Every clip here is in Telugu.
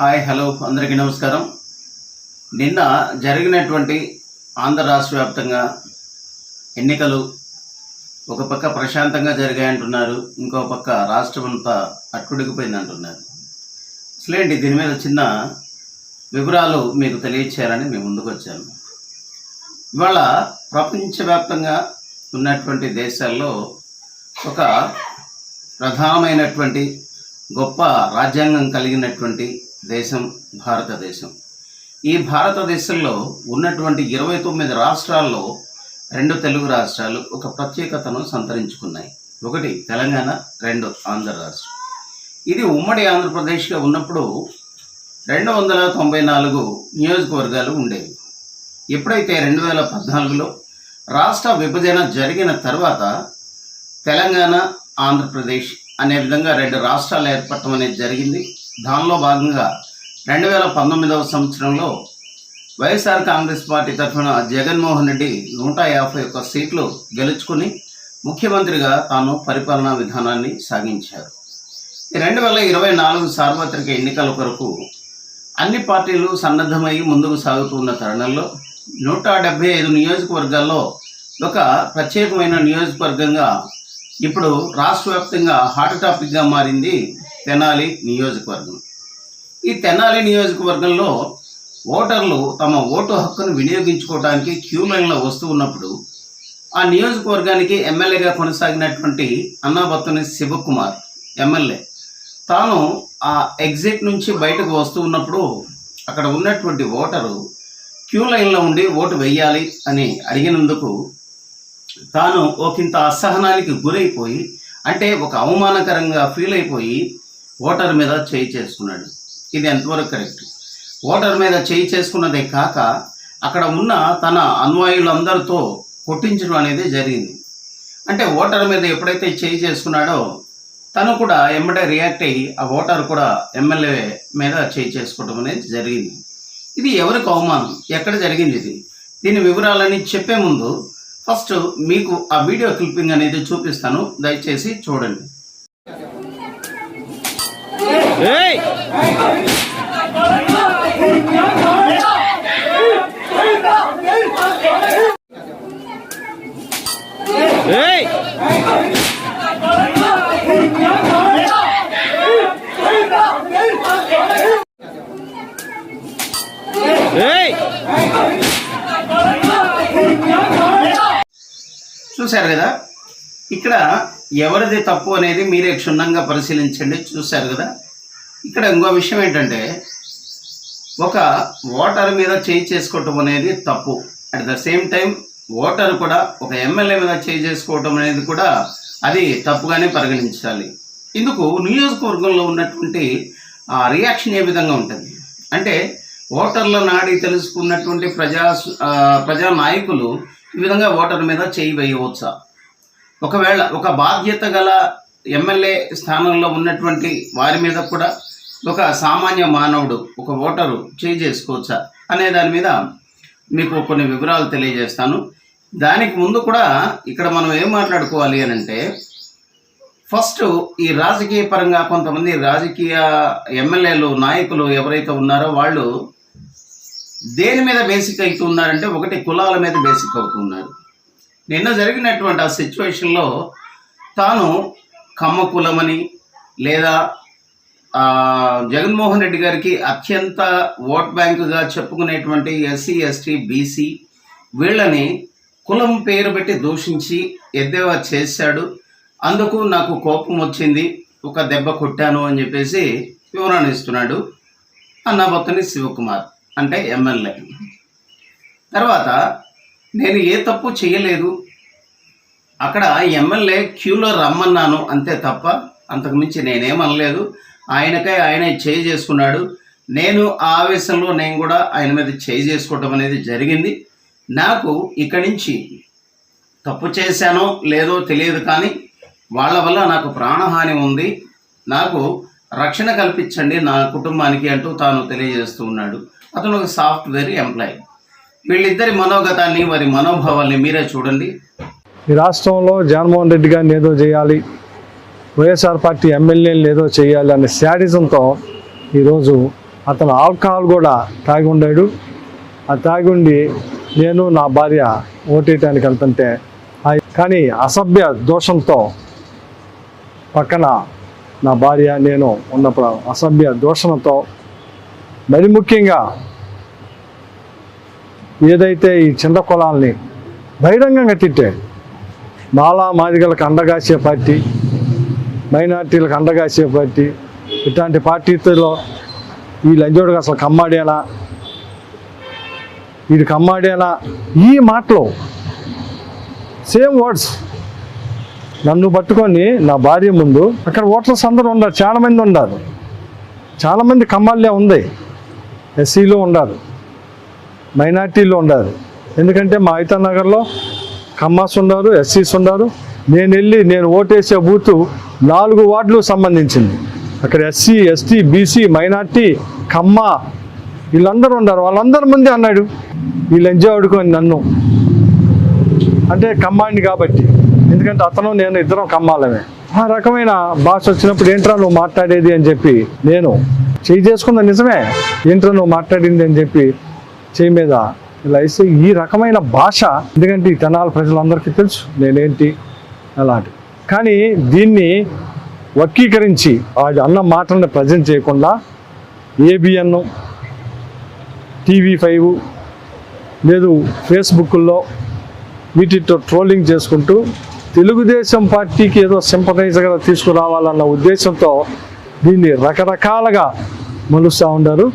హాయ్ హలో అందరికీ నమస్కారం. నిన్న జరిగినటువంటి ఆంధ్ర రాష్ట్ర వ్యాప్తంగా ఎన్నికలు ఒక పక్క ప్రశాంతంగా జరిగాయంటున్నారు ఇంకో పక్క రాష్ట్రం అంతా అట్టుడికిపోయింది అంటున్నారు. అసలేంటి దీని మీద చిన్న వివరాలు మీకు తెలియచేయాలని మేము ముందుకు వచ్చాను ఇవాళ ప్రపంచవ్యాప్తంగా ఉన్నటువంటి దేశాల్లో ఒక ప్రధానమైనటువంటి గొప్ప రాజ్యాంగం కలిగినటువంటి దేశం భారతదేశం. ఈ భారతదేశంలో ఉన్నటువంటి ఇరవై తొమ్మిది రాష్ట్రాల్లో రెండు తెలుగు రాష్ట్రాలు ఒక ప్రత్యేకతను సంతరించుకున్నాయి. ఒకటి తెలంగాణ రెండు ఆంధ్ర రాష్ట్రం. ఇది ఉమ్మడి ఆంధ్రప్రదేశ్గా ఉన్నప్పుడు రెండు వందల తొంభై నాలుగు నియోజకవర్గాలు ఉండేవి. ఎప్పుడైతే రెండు వేల పద్నాలుగులో రాష్ట్ర విభజన జరిగిన తర్వాత తెలంగాణ ఆంధ్రప్రదేశ్ అనే విధంగా రెండు రాష్ట్రాలు ఏర్పడటం అనేది జరిగింది. దానిలో భాగంగా రెండు వేల పంతొమ్మిదవ సంవత్సరంలో వైఎస్ఆర్ కాంగ్రెస్ పార్టీ తరఫున జగన్మోహన్ రెడ్డి నూట యాభై ఒక్క సీట్లు గెలుచుకుని ముఖ్యమంత్రిగా తాను పరిపాలనా విధానాన్ని సాగించారు. రెండు వేల ఇరవై నాలుగు సార్వత్రిక ఎన్నికల కొరకు అన్ని పార్టీలు సన్నద్ధమై ముందుకు సాగుతున్న తరుణంలో నూట డెబ్బై ఐదు నియోజకవర్గాల్లో ఒక ప్రత్యేకమైన నియోజకవర్గంగా ఇప్పుడు రాష్ట్ర వ్యాప్తంగా హాట్ టాపిక్గా మారింది తెనాలి నియోజకవర్గం. ఈ తెనాలి నియోజకవర్గంలో ఓటర్లు తమ ఓటు హక్కును వినియోగించుకోవడానికి క్యూ లైన్లో వస్తూ ఉన్నప్పుడు ఆ నియోజకవర్గానికి ఎమ్మెల్యేగా కొనసాగినటువంటి అన్నాబత్తుని శివకుమార్ ఎమ్మెల్యే. తాను ఆ ఎగ్జిట్ నుంచి బయటకు వస్తూ ఉన్నప్పుడు అక్కడ ఉన్నటువంటి ఓటరు క్యూ లైన్లో ఉండి ఓటు వెయ్యాలి అని అడిగినందుకు తాను ఒకంత అసహనానికి గురైపోయి అంటే ఒక అవమానకరంగా ఫీల్ అయిపోయి ఓటర్ మీద చేయి చేసుకున్నాడు. ఇది ఎంతవరకు కరెక్ట్? ఓటర్ మీద చేయి చేసుకున్నదే కాక అక్కడ ఉన్న తన అన్వాయులందరితో కొట్టించడం అనేది జరిగింది. అంటే ఓటర్ మీద ఎప్పుడైతే చేయి చేసుకున్నాడో తను కూడా ఎమ్మటే రియాక్ట్ అయ్యి ఆ ఓటర్ కూడా ఎమ్మెల్యే మీద చేయి చేసుకోవడం అనేది జరిగింది. ఇది ఎవరికి అవమానం? ఎక్కడ జరిగింది ఇది? దీని వివరాలని చెప్పే ముందు ఫస్ట్ మీకు ఆ వీడియో క్లిప్పింగ్ అనేది చూపిస్తాను. దయచేసి చూడండి. చూశారు కదా? ఇక్కడ ఎవరిది తప్పు అనేది మీరే క్షుణ్ణంగా పరిశీలించండి. చూశారు కదా? ఇక్కడ ఇంకో విషయం ఏంటంటే ఒక ఓటర్ మీద చేయి చేసుకోవటం అనేది తప్పు. At the same time voter కూడా ఒక ఎమ్మెల్యే మీద చేయి చేసుకోవటం అనేది కూడా అది తప్పుగానే పరిగణించాలి. ఇందుకు నియోజకవర్గంలో ఉన్నటువంటి ఆ రియాక్షన్ ఏ విధంగా ఉంటుంది? అంటే ఓటర్ల నాడి తెలుసుకున్నటువంటి ప్రజా ప్రజా నాయకులు ఈ విధంగా ఓటర్ మీద చేయి వేయవచ్చా? ఒకవేళ ఒక బాధ్యత గల ఎమ్మెల్యే స్థానంలో ఉన్నటువంటి వారి మీద కూడా ఒక సామాన్య మానవుడు ఒక ఓటరు చేయి చేసుకోవచ్చా అనే దాని మీద మీకు కొన్ని వివరాలు తెలియజేస్తాను. దానికి ముందు కూడా ఇక్కడ మనం ఏం మాట్లాడుకోవాలి అని అంటే ఫస్ట్ ఈ రాజకీయ పరంగా కొంతమంది రాజకీయ ఎమ్మెల్యేలు నాయకులు ఎవరైతే ఉన్నారో వాళ్ళు దేని మీద బేసిక్ అవుతున్నారంటే ఒకటి కులాల మీద బేసిక్ అవుతున్నారు. నిన్న జరిగినటువంటి ఆ సిచ్యువేషన్లో తాను కమ్మ కులమని లేదా జగన్మోహన్ రెడ్డి గారికి అత్యంత ఓట్ బ్యాంకుగా చెప్పుకునేటువంటి ఎస్సీ ఎస్టీ బీసీ వీళ్ళని కులం పేరు పెట్టి దూషించి ఎద్దేవా చేశాడు. అందుకు నాకు కోపం వచ్చింది. ఒక దెబ్బ కొట్టాను అని చెప్పేసి వివరణ ఇస్తున్నాడు అన్నాబత్తని శివకుమార్ అంటే ఎమ్మెల్యే. తర్వాత నేను ఏ తప్పు చేయలేదు. అక్కడ ఎమ్మెల్యే క్యూలో రమ్మన్నాను అంతే తప్ప అంతకుమించి నేనేమనలేదు ఆయనకై ఆయన చేయి చేసుకున్నాడు. నేను ఆ ఆవేశంలో నేను కూడా ఆయన మీద చేయి చేసుకోవటం అనేది జరిగింది. నాకు ఇక్కడి నుంచి తప్పు చేశానో లేదో తెలియదు కానీ వాళ్ళ వల్ల నాకు ప్రాణహాని ఉంది. నాకు రక్షణ కల్పించండి నా కుటుంబానికి అంటూ తాను తెలియజేస్తూ ఉన్నాడు. అతను ఒక సాఫ్ట్వేర్ ఎంప్లాయీ. వీళ్ళిద్దరి మనోగతాన్ని వారి మనోభావాల్ని మీరే చూడండి. ఈ రాష్ట్రంలో జగన్మోహన్ రెడ్డి గారిని ఏదో చేయాలి వైఎస్ఆర్ పార్టీ ఎమ్మెల్యేలు ఏదో చేయాలి అనే శాడిజంతో ఈరోజు అతను ఆల్కహాల్ కూడా తాగి ఉండాడు. ఆ తాగి ఉండి నేను నా భార్య ఓటేయటానికి వెళ్తుంటే కానీ అసభ్య దోషంతో పక్కన నా భార్య నేను ఉన్నప్పుడు అసభ్య దోషణతో మరి ముఖ్యంగా ఏదైతే ఈ చింత కులాల్ని బహిరంగంగా తిట్టాడు మాలా మాదిగలకు అండగాసే పార్టీ మైనార్టీలకు అండగాసే పార్టీ ఇట్లాంటి పార్టీలో ఈ లంజోడికి అసలు కమ్మాడేనా వీడు కమ్మాడేనా ఈ మాటలు సేమ్ వర్డ్స్ నన్ను పట్టుకొని నా భార్య ముందు అక్కడ ఓటర్స్ అందరూ ఉన్నారు చాలామంది ఉన్నారు. చాలామంది కమ్మాళ్ళే ఉంది. ఎస్సీలో ఉన్నారు. మైనార్టీలో ఉన్నారు. ఎందుకంటే మా అయితా నగర్లో కమ్మాస్ ఉన్నారు ఎస్సీస్ ఉన్నారు. నేను వెళ్ళి నేను ఓటేసే బూతు నాలుగు వార్డులు సంబంధించింది. అక్కడ SC ST BC minority Kamma వీళ్ళందరూ ఉన్నారు. వాళ్ళందరి ముందే అన్నాడు వీళ్ళు ఎంజాయ్ ఆడుకొని నన్ను. అంటే కమ్మాండి కాబట్టి. ఎందుకంటే అతను నేను ఇద్దరం కమ్మాలమే ఆ రకమైన భాష వచ్చినప్పుడు ఏంట్రా నువ్వు మాట్లాడేది? అని చెప్పి నేను చేయి చేసుకుందా నిజమే? ఏంట్రా నువ్వు మాట్లాడింది? అని చెప్పి చేయి మీద ఇలా వేస్తే ఈ రకమైన భాష ఎందుకంటే ఈ తెనాల ప్రజలందరికీ తెలుసు నేనేంటి అలాంటి కానీ దీన్ని వక్రీకరించి వాడి అన్న మాటలను ప్రజెంట్ చేయకుండా ఏబిఎన్ టీవీ ఫైవ్ లేదు ఫేస్బుక్లో వీటితో ట్రోలింగ్ చేసుకుంటూ తెలుగుదేశం పార్టీకి ఏదో సింపథైజర్గా తీసుకురావాలన్న ఉద్దేశంతో దీన్ని రకరకాలుగా మలుస్తూ ఉన్నారు.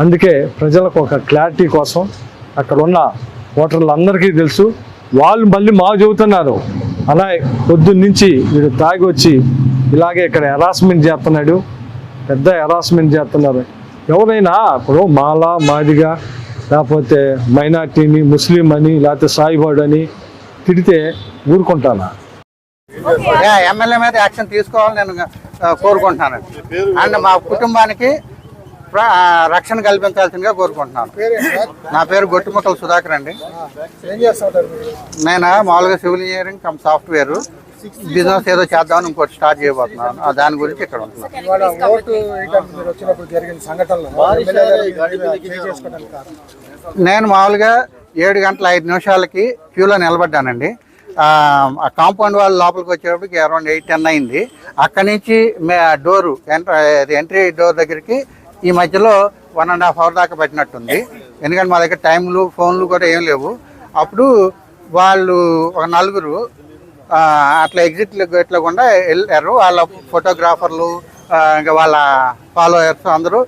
అందుకే ప్రజలకు ఒక క్లారిటీ కోసం అక్కడ ఉన్న ఓటర్లందరికీ తెలుసు. వాళ్ళు మళ్ళీ మా చెబుతున్నారు. అలా పొద్దున్న నుంచి వీడు తాగి వచ్చి ఇలాగే ఇక్కడ హెరాస్మెంట్ చేస్తున్నాడు. పెద్ద హెరాస్మెంట్ చేస్తున్నారు. ఎవరైనా ఇప్పుడు మాల మాదిగా లేకపోతే మైనార్టీని ముస్లిం అని లేకపోతే సాయిబాడు అని తిడితే ఊరుకుంటానా? యా, ఎమ్మెల్యే మీద యాక్షన్ తీసుకోవాలని నేను కోరుకుంటున్నాను. అండ్ మా కుటుంబానికి రక్షణ కల్పించాల్సిందిగా కోరుకుంటున్నాను. నా పేరు గొట్టిముక్కల సుధాకర్ అండి. నేను మామూలుగా civil engineering cum software business ఏదో చేద్దామని ఇంకోటి స్టార్ట్ చేయబోతున్నాను. ఆ దాని గురించి ఇక్కడ ఉంటున్నాను. నేను మామూలుగా ఏడు గంటల ఐదు నిమిషాలకి క్యూలో నిలబడ్డానండి. ఆ ఆ కాంపౌండ్ వాళ్ళ లోపలికి వచ్చేటప్పటికి అరౌండ్ ఎయిట్ టెన్ అయింది. అక్కడి నుంచి మే డోరు ఎంట్రీ ఎంట్రీ డోర్ దగ్గరికి ఈ మధ్యలో వన్ అండ్ హాఫ్ అవర్ దాకా పట్టినట్టుంది. ఎందుకంటే మా దగ్గర టైంలు ఫోన్లు కూడా ఏం లేవు. అప్పుడు వాళ్ళు ఒక నలుగురు అట్లా ఎగ్జిట్ ఇట్లా కూడా వెళ్ళారు. వాళ్ళ ఫోటోగ్రాఫర్లు ఇంకా వాళ్ళ ఫాలోయర్స్ అందరూ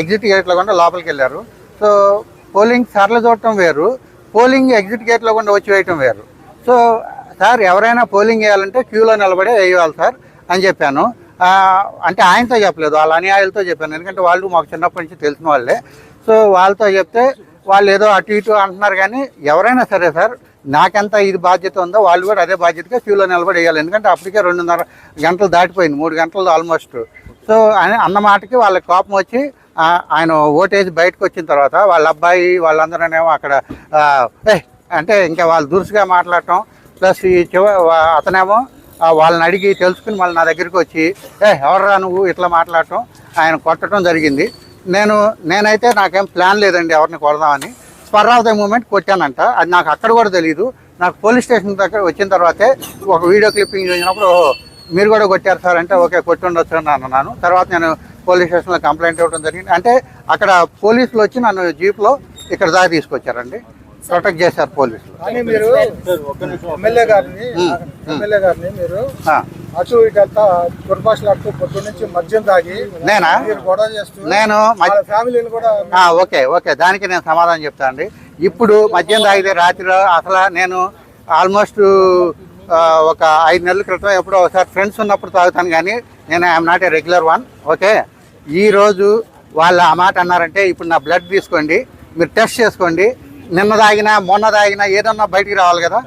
ఎగ్జిట్ గేట్లో కూడా లోపలికి వెళ్ళారు. సో పోలింగ్ సర్లు చూడటం వేరు. పోలింగ్ ఎగ్జిట్ గేట్లో కూడా వచ్చి వేయటం వేరు. సో సార్ ఎవరైనా పోలింగ్ వేయాలంటే క్యూలో నిలబడే వేయాలి సార్ అని చెప్పాను. అంటే ఆయనతో చెప్పలేదు వాళ్ళ అనుయాయులతో చెప్పాను. ఎందుకంటే వాళ్ళు మాకు చిన్నప్పటి నుంచి తెలిసిన వాళ్ళే. సో వాళ్ళతో చెప్తే వాళ్ళు ఏదో అటు ఇటు అంటున్నారు కానీ ఎవరైనా సరే సార్ నాకెంత ఇది బాధ్యత ఉందో వాళ్ళు కూడా అదే బాధ్యతగా క్యూలో నిలబడి వేయాలి. ఎందుకంటే అప్పటికే రెండున్నర గంటలు దాటిపోయింది మూడు గంటలు ఆల్మోస్ట్ సో అని అన్న మాటకి వాళ్ళ కోపం వచ్చి ఆయన ఓటేసి బయటకు వచ్చిన తర్వాత వాళ్ళ అబ్బాయి వాళ్ళందరూనేమో అక్కడ అంటే ఇంకా వాళ్ళు దురుసుగా మాట్లాడటం ప్లస్ ఈ చివ అతనేమో వాళ్ళని అడిగి తెలుసుకుని మళ్ళీ నా దగ్గరికి వచ్చి ఏ ఎవర్రా నువ్వు? ఇట్లా మాట్లాడటం ఆయన కొట్టడం జరిగింది. నేను నేనైతే నాకేం ప్లాన్ లేదండి ఎవరిని కొడదామని. స్పర్ ఆఫ్ ద మూమెంట్ కొట్టానంట. అది నాకు అక్కడ కూడా తెలియదు నాకు పోలీస్ స్టేషన్ దగ్గర వచ్చిన తర్వాతే ఒక వీడియో క్లిప్పింగ్ చూసినప్పుడు మీరు కూడా కొట్టారు సార్ అంటే ఓకే కొట్టి ఉండొచ్చు అని అన్నాను. తర్వాత నేను పోలీస్ స్టేషన్లో కంప్లైంట్ ఇవ్వడం జరిగింది. అంటే అక్కడ పోలీసులు వచ్చి నన్ను జీప్లో ఇక్కడ దాకా తీసుకొచ్చారండి. ప్రొటెక్ట్ చేశారు పోలీసులు. కానీ మీరు ఎమ్మెల్యే గారిని ఎమ్మెల్యే గారిని మీరు ఆ, అటు ఇటు వెళ్తా దుర్భాషలాడుతూ పొద్దు నుంచి మద్యం తాగి నేనా? మీరు గొడవ చేస్తూ నేను ఫ్యామిలీని కూడా ఆ, ఓకే ఓకే. దానికి నేను సమాధానం చెప్తాను అండి. ఇప్పుడు మద్యం తాగితే రాత్రి అసలు నేను ఆల్మోస్ట్ ఒక ఐదు నెలల క్రితం ఎప్పుడో ఒకసారి ఫ్రెండ్స్ ఉన్నప్పుడు తాగుతాను కానీ నేను I'm not a regular one okay? ఈ రోజు వాళ్ళు ఆ మాట అన్నారంటే ఇప్పుడు నా బ్లడ్ తీసుకోండి మీరు టెస్ట్ చేసుకోండి నిన్న తాగినా మొన్న తాగినా ఏదన్నా బయటికి రావాలి కదా.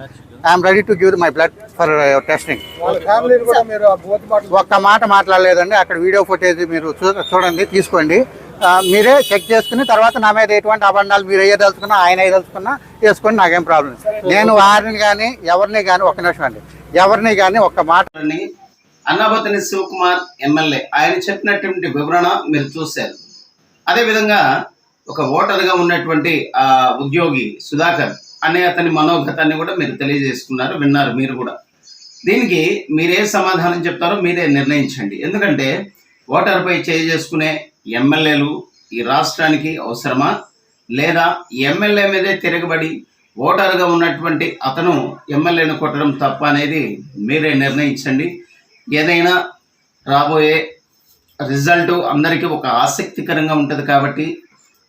I'm ready to give my blood for testing వాళ్ళ ఫ్యామిలీని కూడా మీరు ఆ బోతు మాటలు ఒక్క మాట మాట్లాడలేదండి. అక్కడ వీడియో ఫుటేజ్ మీరు చూ- చూడండి తీసుకోండి. మీరే చెక్ చేసుకుని తర్వాత నా మీద ఎటువంటి అబండాలు మీరు వేయదలుచుకున్నా ఆయన వేయదలుచుకున్నా వేసుకోండి నాకేం ప్రాబ్లం నేను వారిని కానీ ఎవరిని కానీ ఒక్క నిమిషం అండి. ఎవరిని కానీ ఒక్క మాట అని అన్నాబతిని శివకుమార్ ఎమ్మెల్యే. ఆయన చెప్పినటువంటి వివరణ మీరు చూశారు. అదేవిధంగా ఒక ఓటర్గా ఉన్నటువంటి ఆ ఉద్యోగి సుధాకర్ అనే అతని మనోగతాన్ని కూడా మీరు తెలియజేసుకున్నారు విన్నారు మీరు కూడా. దీనికి మీరే సమాధానం చెప్తారో మీరే నిర్ణయించండి. ఎందుకంటే ఓటర్పై చేసుకునే ఎమ్మెల్యేలు ఈ రాష్ట్రానికి అవసరమా? లేదా ఎమ్మెల్యే మీదే తిరగబడి ఓటర్గా ఉన్నటువంటి అతను ఎమ్మెల్యేను కొట్టడం తప్ప అనేది మీరే నిర్ణయించండి. ఏదైనా రాబోయే రిజల్ట్ అందరికీ ఒక ఆసక్తికరంగా ఉంటుంది కాబట్టి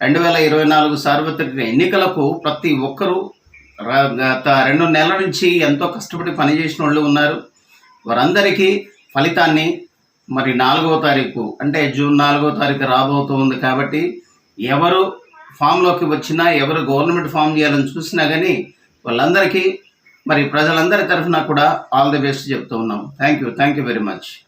రెండు వేల ఇరవై నాలుగు సార్వత్రిక ఎన్నికలకు ప్రతి ఒక్కరూ రా- గత రెండు నెలల నుంచి ఎంతో కష్టపడి పనిచేసిన వాళ్ళు ఉన్నారు. వారందరికీ ఫలితాన్ని మరి నాలుగో తారీఖు అంటే జూన్ నాలుగో తారీఖు రాబోతుంది కాబట్టి ఎవరు ఫామ్లోకి వచ్చినా ఎవరు గవర్నమెంట్ ఫామ్ చేయాలని చూసినా కానీ వాళ్ళందరికీ మరి ప్రజలందరి తరఫున కూడా ఆల్ ది బెస్ట్ చెప్తూ ఉన్నాం. Thank you thank you very much.